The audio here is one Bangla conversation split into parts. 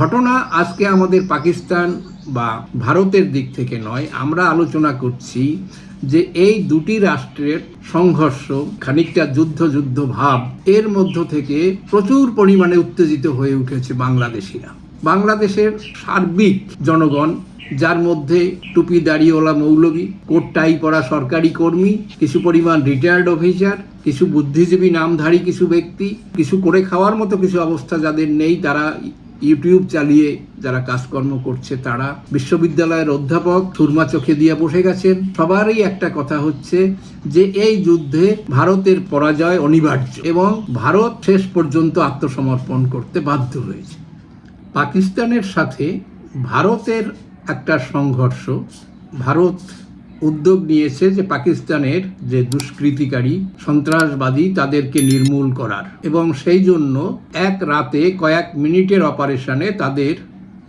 ঘটনা আজকে আমাদের পাকিস্তান বা ভারতের দিক থেকে নয়, আমরা আলোচনা করছি যে এই দুটি রাষ্ট্রের সংঘর্ষ, খানিকটা যুদ্ধ যুদ্ধ ভাব, এর মধ্য থেকে প্রচুর পরিমাণে উত্তেজিত হয়ে উঠেছে বাংলাদেশিরা। বাংলাদেশের সার্বিক জনগণ, যার মধ্যে টুপি দাড়িওয়ালা মৌলবী কোট টাই পরা সরকারি কর্মী, কিছু পরিমাণ রিটায়ার্ড অফিসার কিছু বুদ্ধিজীবী নামধারী কিছু ব্যক্তি, কিছু করে খাওয়ার মতো কিছু অবস্থা যাদের নেই, তারা ইউটিউব চালিয়ে যারা কাজকর্ম করছে, তারা বিশ্ববিদ্যালয়ের অধ্যাপক সুরমা চোখে দিয়ে বসে গেছেন। সবারই একটা কথা হচ্ছে যে, এই যুদ্ধে ভারতের পরাজয় অনিবার্য এবং ভারত শেষ পর্যন্ত আত্মসমর্পণ করতে বাধ্য হয়েছে। পাকিস্তানের সাথে ভারতের একটা সংঘর্ষ, ভারত উদ্যোগ নিয়েছে যে পাকিস্তানের যে দুষ্কৃতিকারী সন্ত্রাসবাদী তাদেরকে নির্মূল করার। এবং সেই জন্য এক রাতে কয়েক মিনিটের অপারেশনে তাদের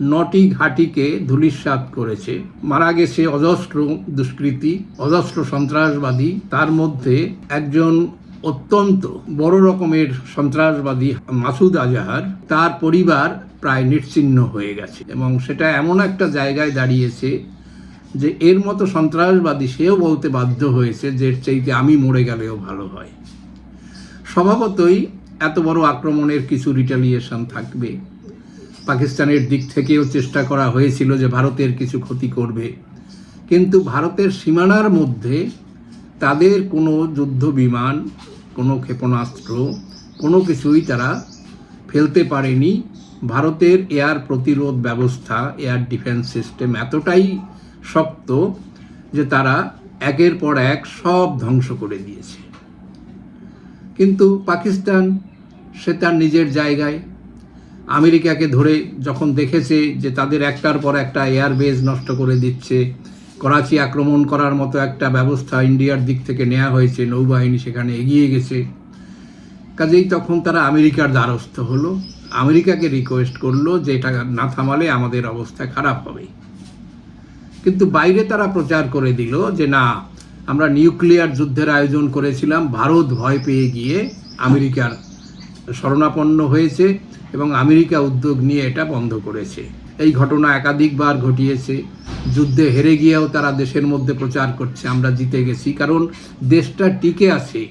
নটি ঘাঁটিকে ধূলিসাৎ করেছে। মারা গেছে অজস্র দুষ্কৃতী, অজস্র সন্ত্রাসবাদী। তার মধ্যে একজন অত্যন্ত বড় রকমের সন্ত্রাসবাদী মাসুদ আজাহার, তার পরিবার প্রায় নিশ্চিহ্ন হয়ে গেছে। এবং সেটা এমন একটা জায়গায় দাঁড়িয়েছে যে এর মতো সন্ত্রাসবাদী সেও বলতে বাধ্য হয়েছে যে চাইতে আমি মরে গেলেও ভালো হয়। স্বভাবতই এত বড় আক্রমণের কিছু রিটালিয়েশন থাকবে। পাকিস্তানের দিক থেকেও চেষ্টা করা হয়েছিল যে ভারতের কিছু ক্ষতি করবে। কিন্তু ভারতের সীমানার মধ্যে তাদের কোনো যুদ্ধ বিমান, কোনো ক্ষেপণাস্ত্র, কোনো কিছুই তারা ফেলতে পারেনি। ভারতের এয়ার প্রতিরোধ ব্যবস্থা, এয়ার ডিফেন্স সিস্টেম এতটাই শক্ত যে তারা একের পর এক সব ধ্বংস করে দিয়েছে। কিন্তু পাকিস্তান, সে তার নিজের জায়গায়। আমেরিকাকে ধরে যখন দেখেছে যে তাদের একটার পর একটা এয়ারবেজ নষ্ট করে দিচ্ছে, করাচি আক্রমণ করার মতো একটা ব্যবস্থা ইন্ডিয়ার দিক থেকে নেওয়া হয়েছে, নৌবাহিনী সেখানে এগিয়ে গেছে। কাজেই তখন তারা আমেরিকার দ্বারস্থ হলো। আমেরিকাকে রিকোয়েস্ট করল যে এটা না থামালে আমাদের অবস্থা খারাপ হবে। কিন্তু বাইরে তারা প্রচার করে দিল যে, না, আমরা নিউক্লিয়ার যুদ্ধের আয়োজন করেছিলাম, ভারত ভয় পেয়ে গিয়ে আমেরিকার শরণাপন্ন হয়েছে এবং আমেরিকা উদ্যোগ নিয়ে এটা বন্ধ করেছে। এই ঘটনা একাধিকবার ঘটিয়েছে। যুদ্ধে হেরে গিয়েও তারা দেশের মধ্যে প্রচার করছে, আমরা জিতে গেছি। কারণ দেশটা টিকে আছে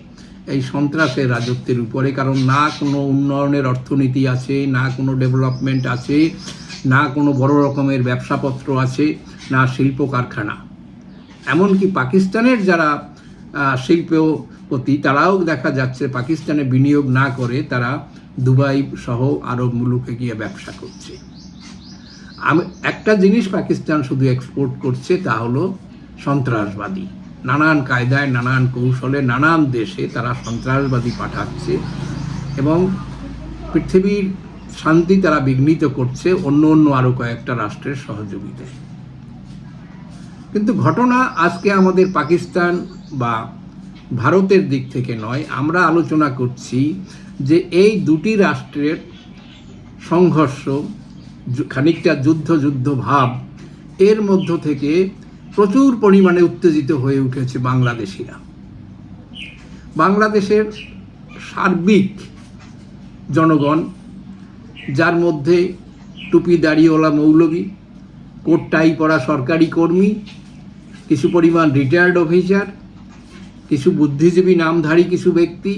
এই সন্ত্রাসের রাজত্বের উপরে, কারণ না কোনো উন্নয়নের অর্থনীতি আছে, না কোনো ডেভেলপমেন্ট আছে, না কোনো বড় রকমের ব্যবসাপত্র আছে। না শিল্প কারখানা এমনকি পাকিস্তানের যারা শিল্পপতি, তারাও দেখা যাচ্ছে পাকিস্তানে বিনিয়োগ না করে তারা দুবাই সহ আরব মুলুকে গিয়ে ব্যবসা করছে। আমি, একটা জিনিস পাকিস্তান শুধু এক্সপোর্ট করছে তা হলো সন্ত্রাসবাদী। নানান কায়দায়, নানান কৌশলে, নানান দেশে তারা সন্ত্রাসবাদী পাঠাচ্ছে এবং পৃথিবীর শান্তি তারা বিঘ্নিত করছে অন্য অন্য আরও কয়েকটা রাষ্ট্রের সহযোগিতায়। কিন্তু ঘটনা আজকে আমাদের পাকিস্তান বা ভারতের দিক থেকে নয়, আমরা আলোচনা করছি যে এই দুটি রাষ্ট্রের সংঘর্ষ খানিকটা যুদ্ধ যুদ্ধ ভাব, এর মধ্য থেকে প্রচুর পরিমাণে উত্তেজিত হয়ে উঠেছে বাংলাদেশিরা। বাংলাদেশের সার্বিক জনগণ, যার মধ্যে টুপি, দাড়িওয়ালা মৌলবী কোট, টাই পরা সরকারি কর্মী কিছু পরিমাণ রিটায়ার্ড অফিসার কিছু বুদ্ধিজীবী নামধারী কিছু ব্যক্তি,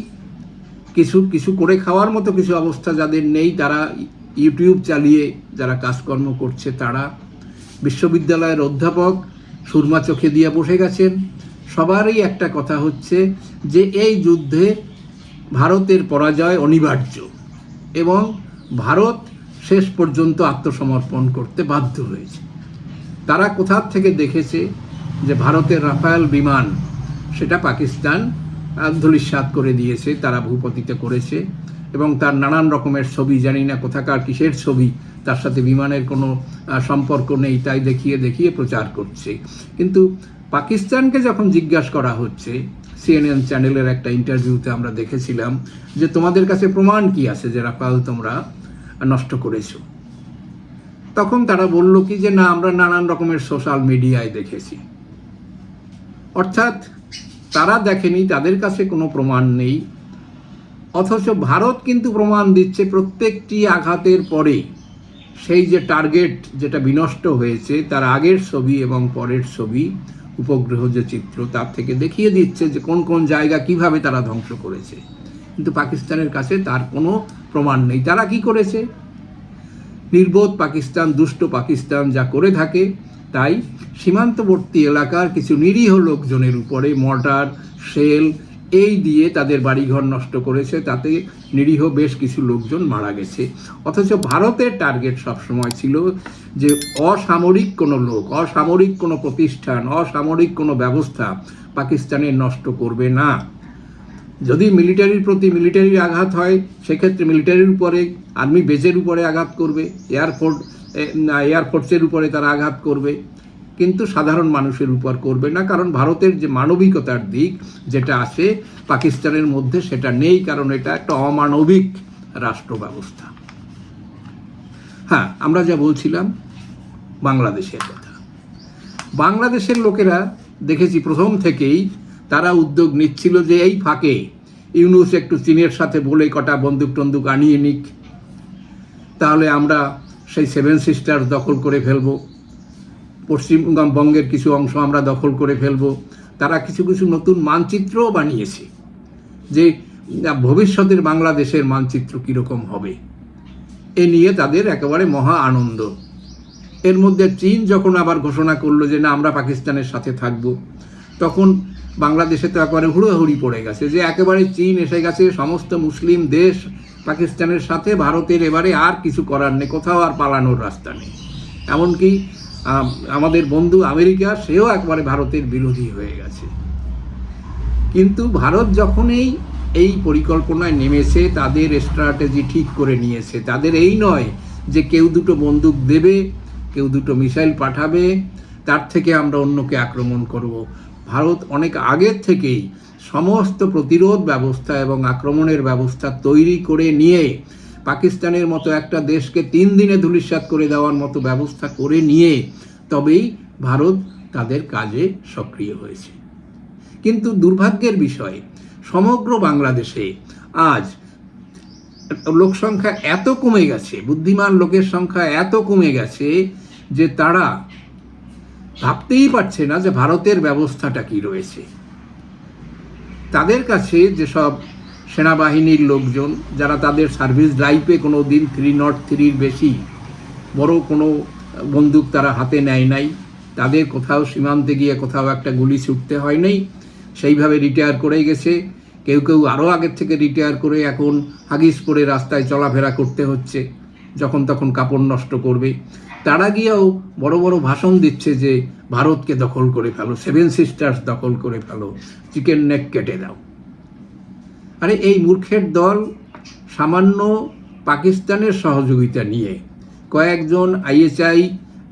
কিছু কিছু করে খাওয়ার মতো কিছু অবস্থা যাদের নেই, তারা ইউটিউব চালিয়ে যারা কাজকর্ম করছে তারা বিশ্ববিদ্যালয়ের অধ্যাপক সুরমা চোখে দিয়ে বসে গেছেন। সবারই একটা কথা হচ্ছে যে এই যুদ্ধে ভারতের পরাজয় অনিবার্য এবং ভারত শেষ পর্যন্ত আত্মসমর্পণ করতে বাধ্য হয়েছে। তারা কোথার থেকে দেখেছে? যে ভারতের রাফায়েল বিমান, সেটা পাকিস্তান ধূলিসাৎ করে দিয়েছে, তারা ভূপতিত করেছে, এবং তার নানান রকমের ছবি, জানি না কোথাকার কিসের ছবি, তার সাথে বিমানের কোনো সম্পর্ক নেই, তাই দেখিয়ে দেখিয়ে প্রচার করছে। কিন্তু পাকিস্তানকে যখন জিজ্ঞাসা করা হচ্ছে, সিএনএন চ্যানেলের একটা ইন্টারভিউতে আমরা দেখেছিলাম যে তোমাদের কাছে প্রমাণ কি আছে যে রাফাল তোমরা নষ্ট করেছ? তখন তারা বলল কি যে না, আমরা নানান রকমের সোশ্যাল মিডিয়ায় দেখেছি। অর্থাৎ তারা দেখেনি, তাদের কাছে কোনো প্রমাণ নেই। অথচ ভারত কিন্তু প্রমাণ দিচ্ছে প্রত্যেকটি আঘাতের পরে। সেই যে টার্গেট যেটা বিনষ্ট হয়েছে, তার আগের ছবি এবং পরের ছবি, উপগ্রহ যে চিত্র, তার থেকে দেখিয়ে দিচ্ছে যে কোন কোন জায়গা কীভাবে তারা ধ্বংস করেছে। কিন্তু পাকিস্তানের কাছে তার কোনো প্রমাণ নেই। তারা কি করেছে? নির্বোধ পাকিস্তান, দুষ্ট পাকিস্তান যা করে থাকে তাই সীমান্তবর্তী এলাকার কিছু নিরীহ লোকজনের উপরে মর্টার, শেল, এই দিয়ে তাদের বাড়িঘর নষ্ট করেছে। তাতে নিরীহ বেশ কিছু লোকজন মারা গেছে। অথচ ভারতের টার্গেট সবসময় ছিল যে অসামরিক কোনো লোক, অসামরিক কোনো প্রতিষ্ঠান, অসামরিক কোনো ব্যবস্থা পাকিস্তানের নষ্ট করবে না। যদি মিলিটারির প্রতি মিলিটারির আঘাত হয়, সেক্ষেত্রে মিলিটারির উপরে, আর্মি বেজের উপরে আঘাত করবে। এয়ারফোর্স এয়ারফোর্সের উপরে তারা আঘাত করবে, কিন্তু সাধারণ মানুষের উপর করবে না, কারণ ভারতের যে মানবিকতার দিক যেটা আছে, পাকিস্তানের মধ্যে সেটা নেই, কারণ এটা একটা অমানবিক রাষ্ট্র ব্যবস্থা হ্যাঁ আমরা যা বলছিলাম, বাংলাদেশের কথা। বাংলাদেশের লোকেরা, দেখেছি প্রথম থেকেই, তারা উদ্যোগ নিচ্ছিল যে এই ফাঁকে ইউনুস একটু চীনের সাথে বলে কটা বন্দুক টন্দুক আনিয়ে নিক। তাহলে আমরা সেই সেভেন সিস্টার দখল করে ফেলব। পশ্চিমবঙ্গের কিছু অংশ আমরা দখল করে ফেলব। তারা কিছু কিছু নতুন মানচিত্রও বানিয়েছে। যে ভবিষ্যতের বাংলাদেশের মানচিত্র কীরকম হবে? এ নিয়ে তাদের একেবারে মহা আনন্দ। এর মধ্যে চীন যখন আবার ঘোষণা করল যে, না, আমরা পাকিস্তানের সাথে থাকব, তখন বাংলাদেশে তো একেবারে হুড়োহুড়ি পড়ে গেছে যে একেবারে চীন এসে গেছে, সমস্ত মুসলিম দেশ, পাকিস্তানের সাথে, ভারতের এবারে আর কিছু করার নেই, কোথাও আর পালানোর রাস্তা নেই। এমনকি আমাদের বন্ধু আমেরিকা, সেও একবারে ভারতের বিরোধী হয়ে গেছে। কিন্তু ভারত যখনই এই পরিকল্পনায় নেমেছে, তাদের স্ট্র্যাটেজি ঠিক করে নিয়েছে, তাদের এই নয় যে কেউ দুটো বন্দুক দেবে, কেউ দুটো মিসাইল পাঠাবে, তার থেকে আমরা অন্যকে আক্রমণ করব। ভারত অনেক আগের থেকেই সমস্ত প্রতিরোধ ব্যবস্থা এবং আক্রমণের ব্যবস্থা তৈরি করে নিয়ে পাকিস্তানের মতো একটা দেশকে তিন দিনে ধূলিসাৎ করে দেওয়ার মতো ব্যবস্থা করে নিয়ে তবেই ভারত তাদের কাজে সক্রিয় হয়েছে। কিন্তু দুর্ভাগ্যের বিষয়, সমগ্র বাংলাদেশে আজ লোক সংখ্যা এত কমে গেছে, বুদ্ধিমান লোকের সংখ্যা এত কমে গেছে যে তারা ভাবতেই পারছে না যে ভারতের ব্যবস্থাটা কি রয়েছে। তাদের কাছে যেসব সেনাবাহিনীর লোকজন, যারা তাদের সার্ভিস লাইফে কোনো দিন থ্রি নট থ্রির বেশি বড় কোনো বন্দুক তারা হাতে নেয় নাই, তাদের কোথাও সীমান্তে গিয়ে কোথাও একটা গুলি ছুটতে হয় নাই, সেইভাবে রিটায়ার করে গেছে। কেউ কেউ আরও আগের থেকে রিটায়ার করে এখন হাগিস পরে রাস্তায় চলাফেরা করতে হচ্ছে, যখন তখন কাপড় নষ্ট করবে। তারা গিয়েও বড় বড় ভাষণ দিচ্ছে যে ভারতকে দখল করে ফেলো সেভেন সিস্টার্স দখল করে ফেলো চিকেন নেক কেটে দাও। আরে এই মূর্খের দল সামান্য পাকিস্তানের সহযোগিতা নিয়ে, কয়েকজন আইএসআই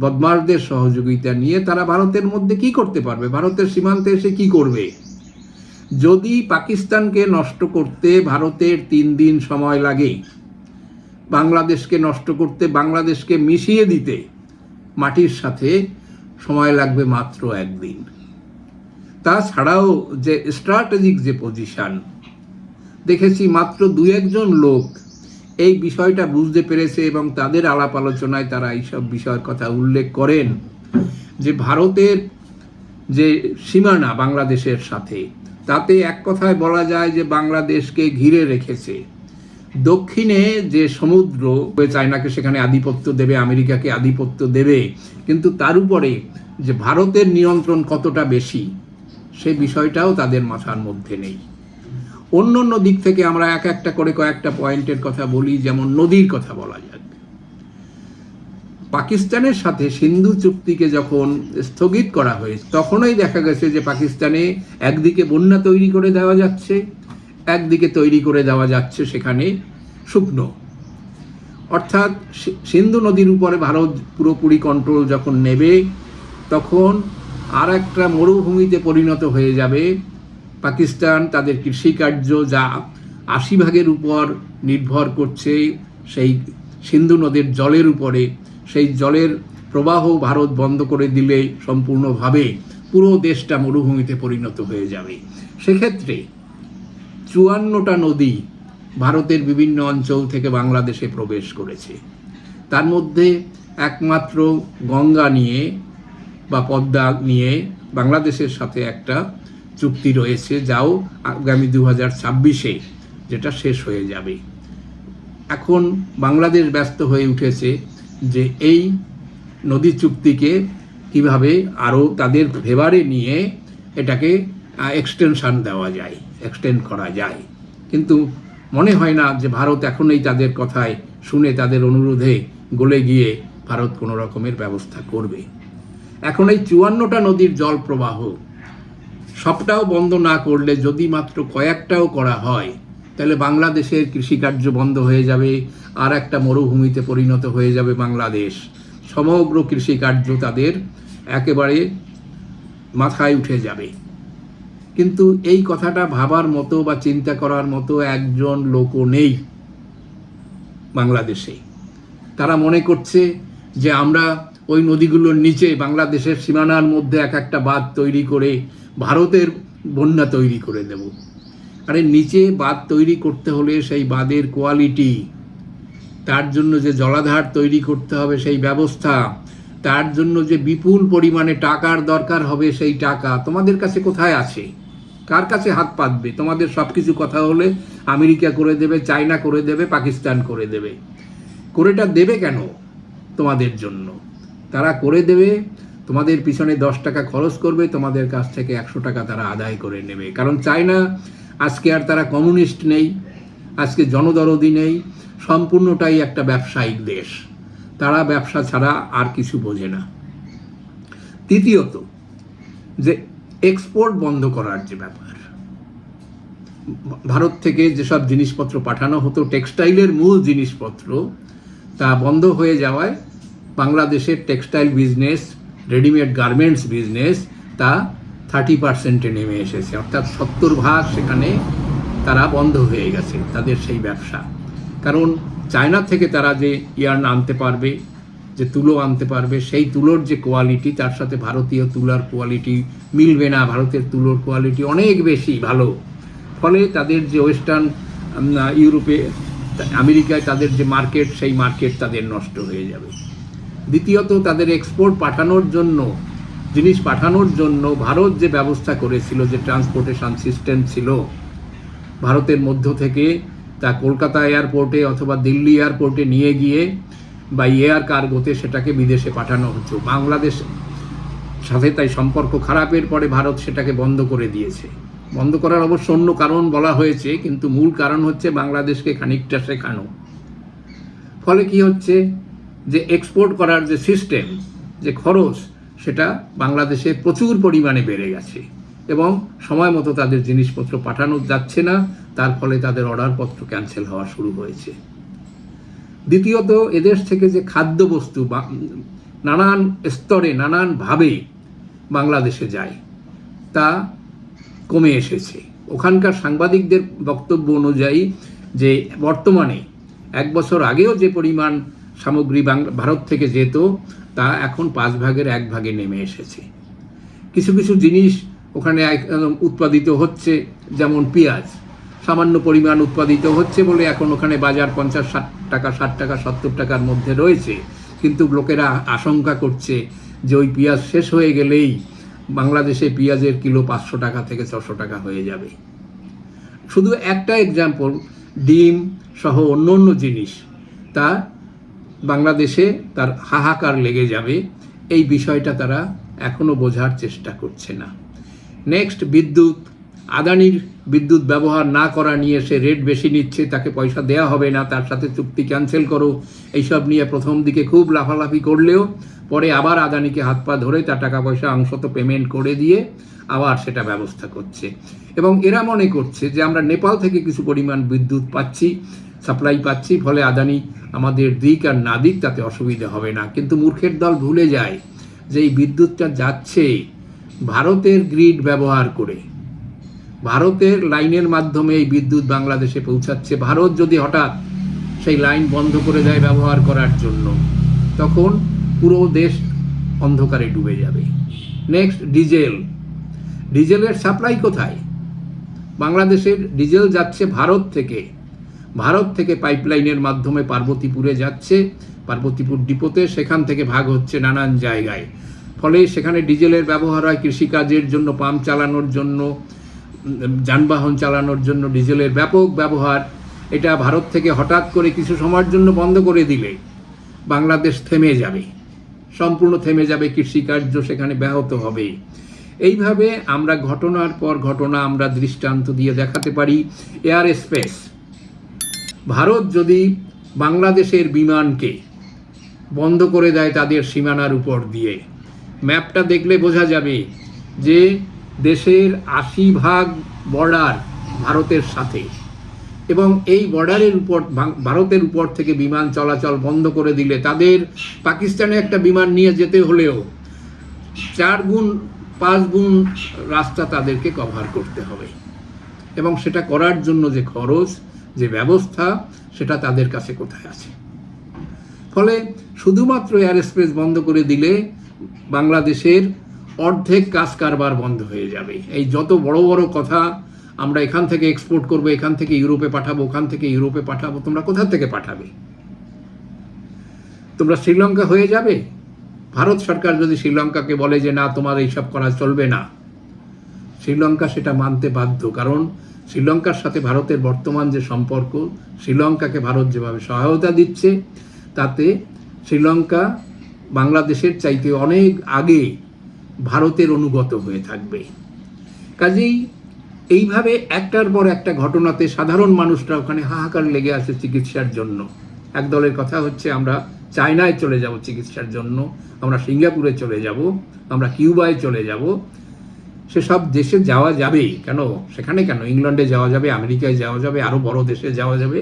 বদমারদের সহযোগিতা নিয়ে তারা ভারতের মধ্যে কি করতে পারবে? ভারতের সীমান্তে এসে কি করবে? যদি পাকিস্তানকে নষ্ট করতে ভারতের তিন দিন সময় লাগে বাংলাদেশকে নষ্ট করতে, বাংলাদেশকে মিশিয়ে দিতে মাটির সাথে সময় লাগবে মাত্র একদিন। তাছাড়াও যে স্ট্র্যাটেজিক যে পজিশান দেখেছি মাত্র দু একজন লোক এই বিষয়টা বুঝতে পেরেছে এবং তাদের আলাপ আলোচনায় তারা এইসব বিষয়ের কথা উল্লেখ করেন যে ভারতের যে সীমানা বাংলাদেশের সাথে, তাতে এক কথায় বলা যায় যে বাংলাদেশকে ঘিরে রেখেছে। দক্ষিণে যে সমুদ্র চায়নাকে সেখানে আধিপত্য দেবে, আমেরিকাকে আধিপত্য দেবে, কিন্তু তার উপরে যে ভারতের নিয়ন্ত্রণ কতটা বেশি, সে বিষয়টাও তাদের মাথার মধ্যে নেই। অন্য অন্য দিক থেকে আমরা এক একটা করে কয়েকটা পয়েন্টের কথা বলি, যেমন নদীর কথা বলা যাক। পাকিস্তানের সাথে সিন্ধু চুক্তিকে যখন স্থগিত করা হয়েছে, তখনই দেখা গেছে যে পাকিস্তানে একদিকে বন্যা তৈরি করে দেওয়া যাচ্ছে একদিকে তৈরি করে দেওয়া যাচ্ছে সেখানে শুকনো। অর্থাৎ সিন্ধু নদীর উপরে ভারত পুরোপুরি কন্ট্রোল যখন নেবে, তখন আর একটা মরুভূমিতে পরিণত হয়ে যাবে পাকিস্তান, তাদের কৃষিকার্য যা আশি ভাগের উপর নির্ভর করছে সেই সিন্ধু নদীর জলের উপরে। সেই জলের প্রবাহ ভারত বন্ধ করে দিলে সম্পূর্ণভাবে পুরো দেশটা মরুভূমিতে পরিণত হয়ে যাবে। সেক্ষেত্রে চুয়ান্নটা নদী ভারতের বিভিন্ন অঞ্চল থেকে বাংলাদেশে প্রবেশ করেছে। তার মধ্যে একমাত্র গঙ্গা নিয়ে বা পদ্মা নিয়ে বাংলাদেশের সাথে একটা চুক্তি রয়েছে, যাও আগামী দু হাজার ছাব্বিশে, যেটা শেষ হয়ে যাবে। এখন বাংলাদেশ ব্যস্ত হয়ে উঠেছে যে এই নদী চুক্তিকে কীভাবে আরও তাদের ফেভারে নিয়ে এটাকে এক্সটেনশান দেওয়া যায়। এক্সটেন্ড করা যায়। কিন্তু মনে হয় না যে ভারত এখনই তাদের কথায় শুনে তাদের অনুরোধে গলে গিয়ে ভারত কোনো রকমের ব্যবস্থা করবে। এখন এই চুয়ান্নটা নদীর জল প্রবাহ, সবটাও বন্ধ না করলে যদি মাত্র কয়েকটাও করা হয়, তাহলে বাংলাদেশের কৃষিকার্য বন্ধ হয়ে যাবে, আর একটা মরুভূমিতে পরিণত হয়ে যাবে বাংলাদেশ। সমগ্র কৃষিকার্য তাদের একেবারে মাথায় উঠে যাবে। কিন্তু এই কথাটা ভাবার মতো বা চিন্তা করার মতো একজন লোকও নেই বাংলাদেশে তারা মনে করছে যে আমরা ওই নদীগুলোর নিচে বাংলাদেশের সীমানার মধ্যে এক একটা বাঁধ তৈরি করে ভারতের বন্যা তৈরি করে দেব। আরে নিচে বাঁধ তৈরি করতে হলে সেই বাঁধের কোয়ালিটি, তার জন্য যে জলাধার তৈরি করতে হবে সেই ব্যবস্থা, তার জন্য যে বিপুল পরিমাণে টাকার দরকার হবে সেই টাকা তোমাদের কাছে কোথায় আছে? কার কাছে হাত পাতবে? তোমাদের সব কিছু কথা হলে আমেরিকা করে দেবে, চায়না করে দেবে, পাকিস্তান করে দেবে। করেটা দেবে কেন তোমাদের জন্য? তারা করে দেবে, তোমাদের পিছনে দশ টাকা খরচ করবে, তোমাদের কাছ থেকে একশো টাকা তারা আদায় করে নেবে। কারণ চায়না, আজকে আর তারা কমিউনিস্ট নেই, আজকে জনদরদি নেই, সম্পূর্ণটাই একটা ব্যবসায়িক দেশ। তারা ব্যবসা ছাড়া আর কিছু বোঝে না। তৃতীয়ত, যে এক্সপোর্ট বন্ধ করার যে ব্যাপার। ভারত থেকে যেসব জিনিসপত্র পাঠানো হতো টেক্সটাইলের মূল জিনিসপত্র, তা বন্ধ হয়ে যাওয়ায় বাংলাদেশের textile business readymade garments business তা থার্টি পার্সেন্টে নেমে এসেছে। অর্থাৎ সত্তর ভাগ সেখানে তারা বন্ধ হয়ে গেছে, তাদের সেই ব্যবসা। কারণ চায়না থেকে তারা যে ইয়ার্ন আনতে পারবে যে তুলো আনতে পারবে, সেই তুলোর যে কোয়ালিটি তার সাথে ভারতীয় তুলার কোয়ালিটি মিলবে না, ভারতের তুলোর কোয়ালিটি অনেক বেশি ভালো। ফলে তাদের যে ওয়েস্টার্ন ইউরোপে, আমেরিকায় তাদের যে মার্কেট সেই মার্কেট তাদের নষ্ট হয়ে যাবে। দ্বিতীয়ত, তাদের এক্সপোর্ট পাঠানোর জন্য, জিনিস পাঠানোর জন্য ভারত যে ব্যবস্থা করেছিল, যে ট্রান্সপোর্টেশন সিস্টেম ছিল, ভারতের মধ্য থেকে তা কলকাতা এয়ারপোর্টে অথবা দিল্লি এয়ারপোর্টে নিয়ে গিয়ে বা এয়ার কার্গোতে সেটাকে বিদেশে পাঠানো হচ্ছে। বাংলাদেশ সাথে তাই সম্পর্ক খারাপের পরে ভারত সেটাকে বন্ধ করে দিয়েছে। বন্ধ করার অবশ্য অন্য কারণ বলা হয়েছে, কিন্তু মূল কারণ হচ্ছে বাংলাদেশকে খানিকটা শেখানো। ফলে কি হচ্ছে? যে এক্সপোর্ট করার যে সিস্টেম যে খরচ, সেটা বাংলাদেশে প্রচুর পরিমাণে বেড়ে গেছে এবং সময় মতো তাদের জিনিসপত্র পাঠানো যাচ্ছে না। তার ফলে তাদের অর্ডারপত্র ক্যান্সেল হওয়া শুরু হয়েছে। দ্বিতীয়ত, এদেশ থেকে যে খাদ্যবস্তু নানান স্তরে নানানভাবে বাংলাদেশে যায়, তা কমে এসেছে। ওখানকার সাংবাদিকদের বক্তব্য অনুযায়ী যে বর্তমানে এক বছর আগেও যে পরিমাণ সামগ্রী ভারত থেকে যেত, তা এখন পাঁচ ভাগের এক ভাগে নেমে এসেছে। কিছু কিছু জিনিস ওখানে উৎপাদিত হচ্ছে, যেমন পেঁয়াজ। সামান্য পরিমাণ উৎপাদিত হচ্ছে বলে এখন ওখানে বাজার পঞ্চাশ ষাট টাকা ষাট টাকা, সত্তর টাকার মধ্যে রয়েছে। কিন্তু লোকেরা আশঙ্কা করছে যে ওই পেঁয়াজ শেষ হয়ে গেলেই বাংলাদেশে পেঁয়াজের কিলো পাঁচশো টাকা থেকে ছশো টাকা হয়ে যাবে। শুধু একটা এক্সাম্পল ডিম সহ অন্য অন্য জিনিস, তা বাংলাদেশে তার হাহাকার লেগে যাবে। এই বিষয়টা তারা এখনও বোঝার চেষ্টা করছে না। নেক্সট বিদ্যুৎ। আদানির বিদ্যুৎ ব্যবহার না করা নিয়ে সে রেট বেশি নিচ্ছে, তাকে পয়সা দেওয়া হবে না, তার সাথে চুক্তি ক্যান্সেল করো। এইসব নিয়ে প্রথম দিকে খুব লাফালাফি করলেও পরে আবার আদানিকে হাত পা ধরে তার টাকা পয়সা অংশত পেমেন্ট করে দিয়ে আবার সেটা ব্যবস্থা করছে। এবং এরা মনে করছে যে আমরা নেপাল থেকে কিছু পরিমাণ বিদ্যুৎ পাচ্ছি সাপ্লাই পাচ্ছি, ফলে আদানি আমাদের দিক আর না দিক তাতে অসুবিধা হবে না। কিন্তু মূর্খের দল ভুলে যায় যে এই বিদ্যুৎটা যাচ্ছে ভারতের গ্রিড ব্যবহার করে। ভারতের লাইনের মাধ্যমে এই বিদ্যুৎ বাংলাদেশে পৌঁছাচ্ছে। ভারত যদি হঠাৎ সেই লাইন বন্ধ করে দেয় ব্যবহার করার জন্য, তখন পুরো দেশ অন্ধকারে ডুবে যাবে। Next diesel. ডিজেলের সাপ্লাই কোথায়? বাংলাদেশের ডিজেল যাচ্ছে ভারত থেকে। ভারত থেকে পাইপলাইনের মাধ্যমে পার্বতীপুরে যাচ্ছে। পার্বতীপুর ডিপোতে সেখান থেকে ভাগ হচ্ছে নানান জায়গায়। ফলে সেখানে ডিজেলের ব্যবহার হয় কৃষিকাজের জন্য, পাম্প চালানোর জন্য। যানবাহন চালানোর জন্য ডিজেলের ব্যাপক ব্যবহার। এটা ভারত থেকে হঠাৎ করে কিছু সময়ের জন্য বন্ধ করে দিলে বাংলাদেশ থেমে যাবে। সম্পূর্ণ থেমে যাবে কৃষিকার্য সেখানে ব্যাহত হবে। এইভাবে আমরা ঘটনার পর ঘটনা আমরা দৃষ্টান্ত দিয়ে দেখাতে পারি এয়ার স্পেস। ভারত যদি বাংলাদেশের বিমানকে বন্ধ করে দেয় তাদের সীমানার উপর দিয়ে, ম্যাপটা দেখলে বোঝা যাবে যে দেশের আশি ভাগ বর্ডার ভারতের সাথে। এবং এই বর্ডারের উপর ভারতের উপর থেকে বিমান চলাচল বন্ধ করে দিলে তাদের পাকিস্তানে একটা বিমান নিয়ে যেতে হলেও চার গুণ, পাঁচ গুণ রাস্তা তাদেরকে কভার করতে হবে। এবং সেটা করার জন্য যে খরচ, যে ব্যবস্থা, সেটা তাদের কাছে কোথায় আছে? ফলে শুধুমাত্র এয়ার স্পেস বন্ধ করে দিলে বাংলাদেশের অর্ধেক কাজ কারবার বন্ধ হয়ে যাবে। এই যত বড় বড় কথা আমরা এখান থেকে এক্সপোর্ট করব, এখান থেকে ইউরোপে পাঠাবো, ওখান থেকে ইউরোপে পাঠাবো, তোমরা কোথা থেকে পাঠাবে? তোমরা শ্রীলঙ্কা হয়ে যাবে? ভারত সরকার যদি শ্রীলঙ্কাকে বলে যে, না, তোমার এইসব করা চলবে না। শ্রীলঙ্কা সেটা মানতে বাধ্য, কারণ শ্রীলঙ্কার সাথে ভারতের বর্তমান যে সম্পর্ক, শ্রীলঙ্কাকে ভারত যেভাবে সহায়তা দিচ্ছে, তাতে শ্রীলঙ্কা বাংলাদেশের চাইতে অনেক আগে ভারতের অনুগত হয়ে থাকবে। কাজেই এইভাবে একটার পর একটা ঘটনাতে সাধারণ মানুষরা ওখানে হাহাকার লেগে আছে চিকিৎসার জন্য। এক দলের কথা হচ্ছে, আমরা চায়নায় চলে যাব চিকিৎসার জন্য, আমরা সিঙ্গাপুরে চলে যাব, আমরা কিউবায় চলে যাব। সেসব দেশে যাওয়া যাবে কেন? সেখানে কেন? ইংল্যান্ডে যাওয়া যাবে, আমেরিকায় যাওয়া যাবে আরও বড় দেশে যাওয়া যাবে।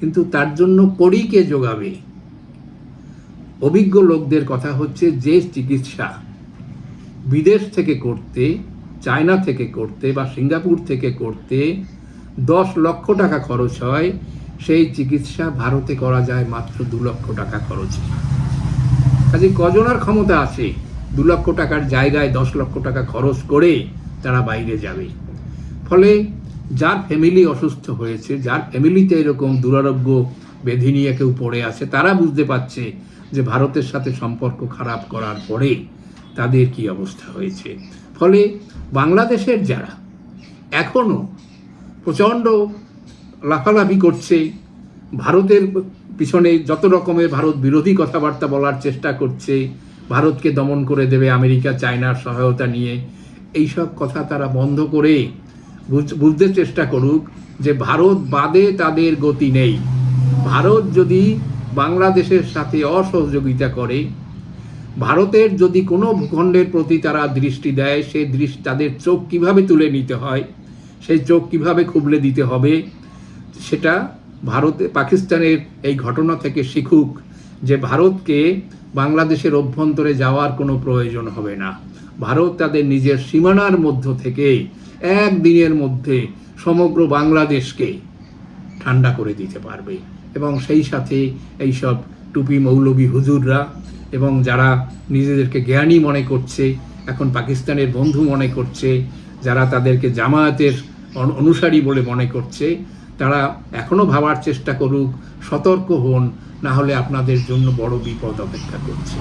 কিন্তু তার জন্য কড়ি কে যোগাবে অভিজ্ঞ লোকদের কথা হচ্ছে যে চিকিৎসা বিদেশ থেকে করতে, চায়না থেকে করতে বা সিঙ্গাপুর থেকে করতে দশ লক্ষ টাকা খরচ হয়, সেই চিকিৎসা ভারতে করা যায় মাত্র দু লক্ষ টাকা খরচে। কাজে কজনার ক্ষমতা আছে? দু লক্ষ টাকার জায়গায় দশ লক্ষ টাকা খরচ করে তারা বাইরে যাবে। ফলে যার ফ্যামিলি অসুস্থ হয়েছে, যার ফ্যামিলিতে এরকম দুরারোগ্য বেধি নিয়ে কেউ পড়ে আছে, তারা বুঝতে পারছে যে ভারতের সাথে সম্পর্ক খারাপ করার পরে তাদের কি অবস্থা হয়েছে? ফলে বাংলাদেশের যারা এখনও প্রচণ্ড লাফালাফি করছে, ভারতের পিছনে যত রকমের ভারত বিরোধী কথাবার্তা বলার চেষ্টা করছে, ভারতকে দমন করে দেবে আমেরিকা চায়নার সহায়তা নিয়ে, এইসব কথা তারা বন্ধ করে বুঝ- বুঝতে চেষ্টা করুক যে ভারত বাদে তাদের গতি নেই। ভারত যদি বাংলাদেশের সাথে অসহযোগিতা করে ভারতের যদি কোনো ভূখণ্ডের প্রতি তারা দৃষ্টি দেয় সেই দৃষ্টি, তাদের চোখ কীভাবে তুলে নিতে হয়, সেই চোখ কীভাবে খুবলে দিতে হবে, সেটা ভারতে, পাকিস্তানের এই ঘটনা থেকে শিখুক যে ভারতকে বাংলাদেশের অভ্যন্তরে যাওয়ার কোনো প্রয়োজন হবে না। ভারত তাদের নিজের সীমানার মধ্য থেকে একদিনের মধ্যে সমগ্র বাংলাদেশকে ঠান্ডা করে দিতে পারবে। এবং সেই সাথে এইসব টুপি মৌলবী হুজুররা এবং যারা নিজেদেরকে জ্ঞানী মনে করছে, এখন পাকিস্তানের বন্ধু মনে করছে, যারা তাদেরকে জামায়াতের অনুসারী বলে মনে করছে, তারা এখনও ভাবার চেষ্টা করুক, সতর্ক হন, না হলে আপনাদের জন্য বড় বিপদ অপেক্ষা করছে।